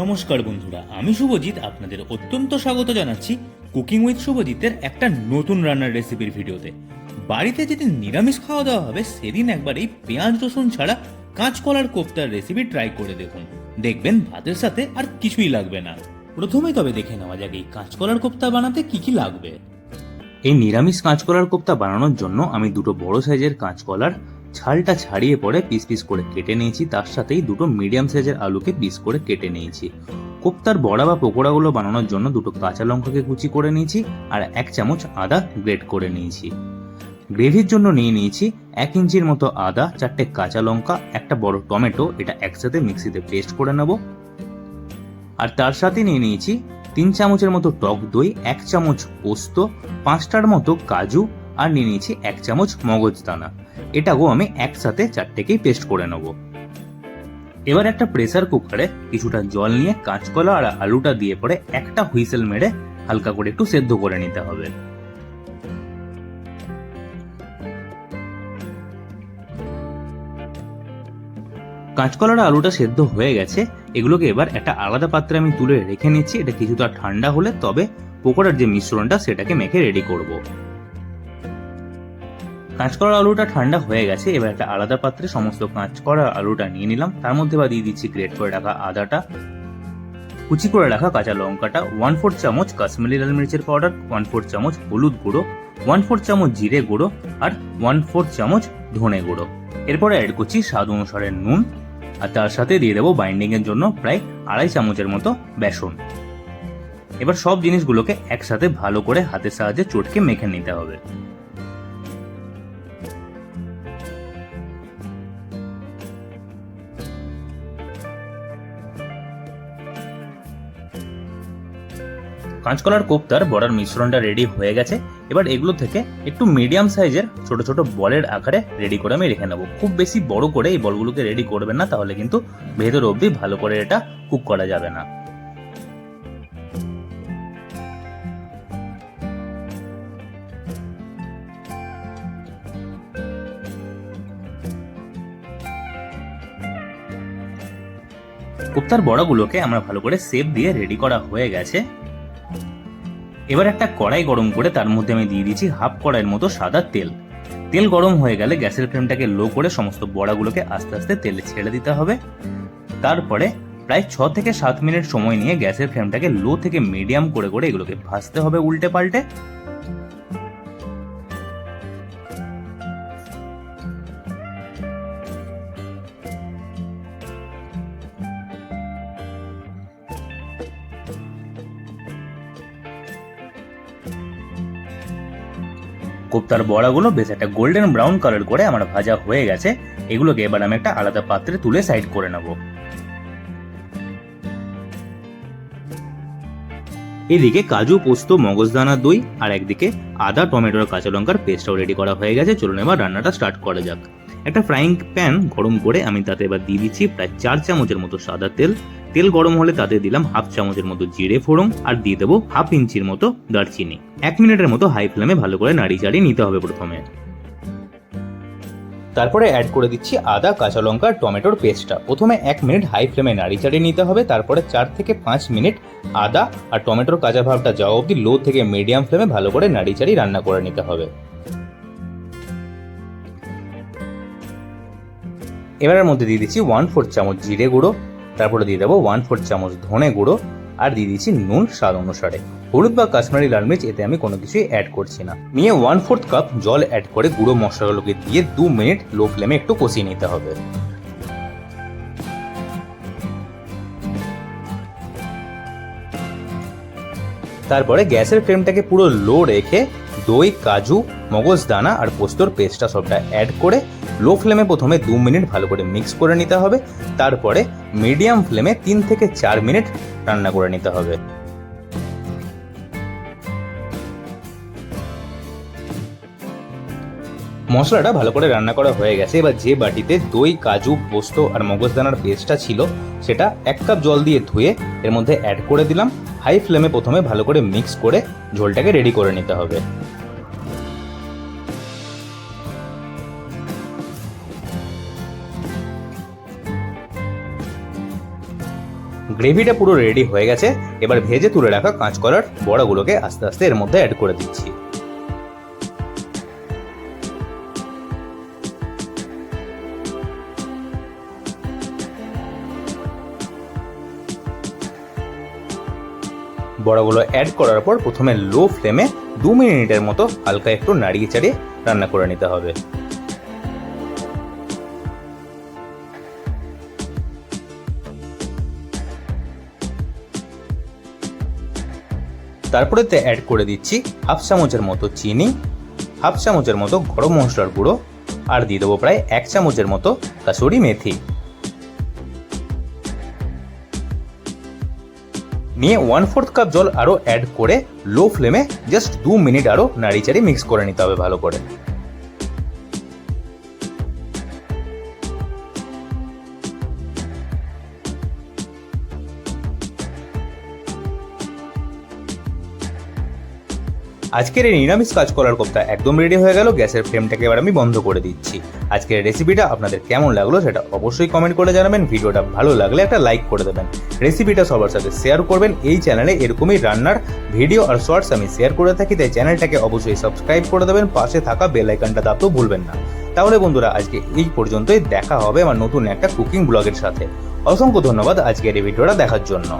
নমস্কার বন্ধুরা, আমি শুভজিৎ, আপনাদের অত্যন্ত স্বাগত জানাচ্ছি কুকিং উইথ শুভজিতের একটা নতুন রান্নার রেসিপির ভিডিওতে। বাড়িতে যেদিন নিরামিষ খাওয়া দাওয়া হবে, সেদিন একবার এই পেঁয়াজ, রসুন ছাড়া কাঁচকলার কোপ্তার রেসিপি ট্রাই করে দেখুন। দেখবেন ভাতের সাথে আর কিছুই লাগবে না। প্রথমে তবে দেখে নেওয়া যাক, এই কাঁচকলার কোপ্তা বানাতে কি কি লাগবে। এই নিরামিষ কাঁচকলার কোপ্তা বানানোর জন্য আমি দুটো বড় সাইজের কাঁচকলার ছালটা ছাড়িয়ে পরে পিস পিস করে কেটে নিয়েছি। তার সাথেই দুটো মিডিয়াম সাইজের আলুকে পিস করে কেটে নিয়েছি। কোপ্তার বড়া বা পকোড়াগুলো বানানোর জন্য দুটো কাঁচা লঙ্কাকে কুচি করে নিয়েছি আর এক চামচ আদা গ্রেট করে নিয়েছি। গ্রেভির জন্য নিয়ে নিয়েছি এক ইঞ্চির মতো আদা, চারটে কাঁচা লঙ্কা, একটা বড় টমেটো, এটা একসাথে মিক্সিতে পেস্ট করে নেব। আর তার সাথে নিয়ে নিয়েছি তিন চামচের মতো টক দই, এক চামচ পোস্ত, পাঁচটার মতো কাজু, আর নিয়ে নিয়েছি এক চামচ মগজদানা। এটাকেও আমি একসাথে চারটেকেই পেস্ট করে নেব। এবার একটা প্রেসার কুকারে কিছুটা জল নিয়ে কাঁচকলা আর আলুটা দিয়ে পরে একটা হুইসেল মেরে হালকা করে একটু সেদ্ধ করে নিতে হবে। কাঁচকলার আলুটা সেদ্ধ হয়ে গেছে, এগুলোকে এবার একটা আলাদা পাত্রে আমি তুলে রেখে নিচ্ছি, এটা কিছুটা ঠান্ডা হলে তবে পকোড়ার যে মিশ্রণটা সেটাকে মেখে রেডি করব। কাঁচকলার আলুটা ঠান্ডা হয়ে গেছে, এবার একটা আলাদা পাত্রে সমস্ত কাঁচকলার আলুটা নিয়ে নিলাম। তার মধ্যে বা দিয়ে দিচ্ছি গ্রেট করে রাখা আদাটা। কুচি করে রাখা কাঁচা লঙ্কাটা ওয়ান ফোর চামচ কাশ্মীরি লাল মির্চের পাউডার ওয়ান ফোর চামচ হলুদ গুঁড়ো ওয়ান ফোর চামচ জিরে গুঁড়ো আর ওয়ান ফোর চামচ ধনে গুঁড়ো। এরপরে অ্যাড করছি স্বাদ অনুসারে নুন আর তার সাথে দিয়ে দেবো বাইন্ডিং এর জন্য প্রায় আড়াই চামচের মতো বেসন। এবার সব জিনিসগুলোকে একসাথে ভালো করে হাতের সাহায্যে চটকে মেখে নিতে হবে। কাঁচকলার কোপ্তার বড়ার মিশ্রণটা রেডি হয়ে গেছে। এবার এগুলো থেকে একটু মিডিয়াম সাইজের ছোট ছোট বলের আকারে রেডি করে আমি রেখে নেব। খুব বেশি বড় করে এই বলগুলোকে রেডি করবেন না, তাহলে কিন্তু ভেতর অবধি ভালো করে এটা কুক করা যাবে না। কোপ্তার বড়াগুলোকে আমরা ভালো করে সেপ দিয়ে রেডি করা হয়ে গেছে। এবার একটা কড়াই গরম করে তার মধ্যে আমি দিয়ে দিয়েছি হাফ কড়াইয়ের মতো সাদা তেল। তেল গরম হয়ে গেলে গ্যাসের ফ্লেমটাকে লো করে সমস্ত বড়াগুলোকে আস্তে আস্তে তেলে ছেড়ে দিতে হবে। তারপরে প্রায় ছ থেকে সাত মিনিট সময় নিয়ে গ্যাসের ফ্লেমটাকে লো থেকে মিডিয়াম করে করে এগুলোকে ভাজতে হবে উল্টে পাল্টে। কোপ্তার বড়াগুলো বেশ একটা গোল্ডেন ব্রাউন কালার করে আমার ভাজা হয়ে গেছে। এগুলোকে এবার আমি একটা আলাদা পাত্রে তুলে সাইড করে নেব। এদিকে কাজু, পোস্ত, মগজদানা দই আর একদিকে আদা, টমেটোর কাঁচা লঙ্কার পেস্টটাও রেডি করা হয়ে গেছে। চলুন এবার রান্নাটা স্টার্ট করা যাক। একটা ফ্রাইং প্যান গরম করে আমি তাতে এবার দিয়ে দিচ্ছি প্রায় চার চামচের মতো সাদা তেল। তেল গরম হলে তাতে দিলাম হাফ চামচের মতো জিরে ফোড়ন আর দিয়ে দেবো হাফ ইঞ্চির মতো দারচিনি। এক মিনিটের মতো হাই ফ্লেমে ভালো করে নাড়ি চাড়িয়ে নিতে হবে প্রথমে। তারপরে অ্যাড করে দিচ্ছি আদা, কাঁচা লঙ্কা, টমেটোর পেস্টটা প্রথমে এক মিনিট হাই ফ্লেমে নাড়ি চাড়িয়ে নিতে হবে, তারপরে চার থেকে পাঁচ মিনিট আদা আর টমেটোর কাঁচা ভাবটা যাওয়া অবধি লো থেকে মিডিয়াম ফ্লেমে ভালো করে নাড়ি চাড়িয়ে রান্না করে নিতে হবে। এবারের মধ্যে দিয়ে দিচ্ছি ওয়ান ফোর চামচ জিরে গুঁড়ো, তারপরে দিয়ে দেবো ওয়ান ফোর চামচ ধনে গুঁড়ো, আর দিয়ে দিচ্ছি নুন স্বাদ অনুসারে। হলুদ বা কাশ্মীরি লাল মির্চ, এতে আমি কোনো কিছুই অ্যাড করছি না। নিয়ে ওয়ান ফোর্থ কাপ জল অ্যাড করে গুঁড়ো মশলাগুলোকে দিয়ে দু মিনিট লো ফ্লেমে একটু কষিয়ে নিতে হবে। তারপরে গ্যাসের ফ্লেমটাকে পুরো লো রেখে দই, কাজু, মগজদানা আর পোস্তর পেস্টটা সবটা অ্যাড করে লো ফ্লেমে প্রথমে দু মিনিট ভালো করে মিক্স করে নিতে হবে, তারপরে মিডিয়াম ফ্লেমে তিন থেকে চার মিনিট রান্না করে নিতে হবে। মশলাটা ভালো করে রান্না করা হয়ে গেছে, এবার যে বাটিতে দই, কাজু, পোস্ত আর মগজদানার পেস্টটা ছিল, সেটা এক কাপ জল দিয়ে ধুয়ে এর মধ্যে অ্যাড করে দিলাম। হাই ফ্লেমে প্রথমে ভালো করে মিক্স করে ঝোলটাকে রেডি করে নিতে হবে। গ্রেভিটা পুরো রেডি হয়ে গেছে। এবার ভেজে তুলে রাখা কাঁচকলার বড়াগুলোকে আস্তে আস্তে এর মধ্যে অ্যাড করে দিচ্ছি। বড়াগুলো অ্যাড করার পর প্রথমে লো ফ্লেমে দু মিনিটের মতো হালকা একটু নাড়িয়ে চাড়িয়ে রান্না করে নিতে হবে। তারপরে তে অ্যাড করে দিচ্ছি হাফ চামচের মতো চিনি হাফ চামচের মতো গরম মশলার গুঁড়ো, আর দিয়ে দেবো প্রায় এক চামচের মতো কাসুরি মেথি। নিয়ে ওয়ান ফোর্থ কাপ জল আরও অ্যাড করে লো ফ্লেমে জাস্ট দু মিনিট আরও নাড়িচাড়ি মিক্স করে নিতে হবে ভালো করে। আজকের এই নিরামিষ কাজ করার কোপ্তা একদম রেডি হয়ে গেল, গ্যাসের ফ্লেমটাকে এবার আমি বন্ধ করে দিচ্ছি। আজকের রেসিপিটা আপনাদের কেমন লাগল সেটা অবশ্যই কমেন্ট করে জানাবেন, ভিডিওটা ভালো লাগলে একটা লাইক করে দেবেন। রেসিপিটা সবার সাথে শেয়ার করবেন, এই চ্যানেলে এরকমই রান্নার ভিডিও আর শর্টস আমি শেয়ার করে থাকি, তাই চ্যানেলটাকে অবশ্যই সাবস্ক্রাইব করে দেবেন, পাশে থাকা বেল আইকনটা দাবতেও ভুলবেন না। তাহলে বন্ধুরা, আজকে এই পর্যন্তই, দেখা হবে আমার নতুন একটা কুকিং ব্লগের সাথে। অসংখ্য ধন্যবাদ আজকের এই ভিডিওটা দেখার জন্য।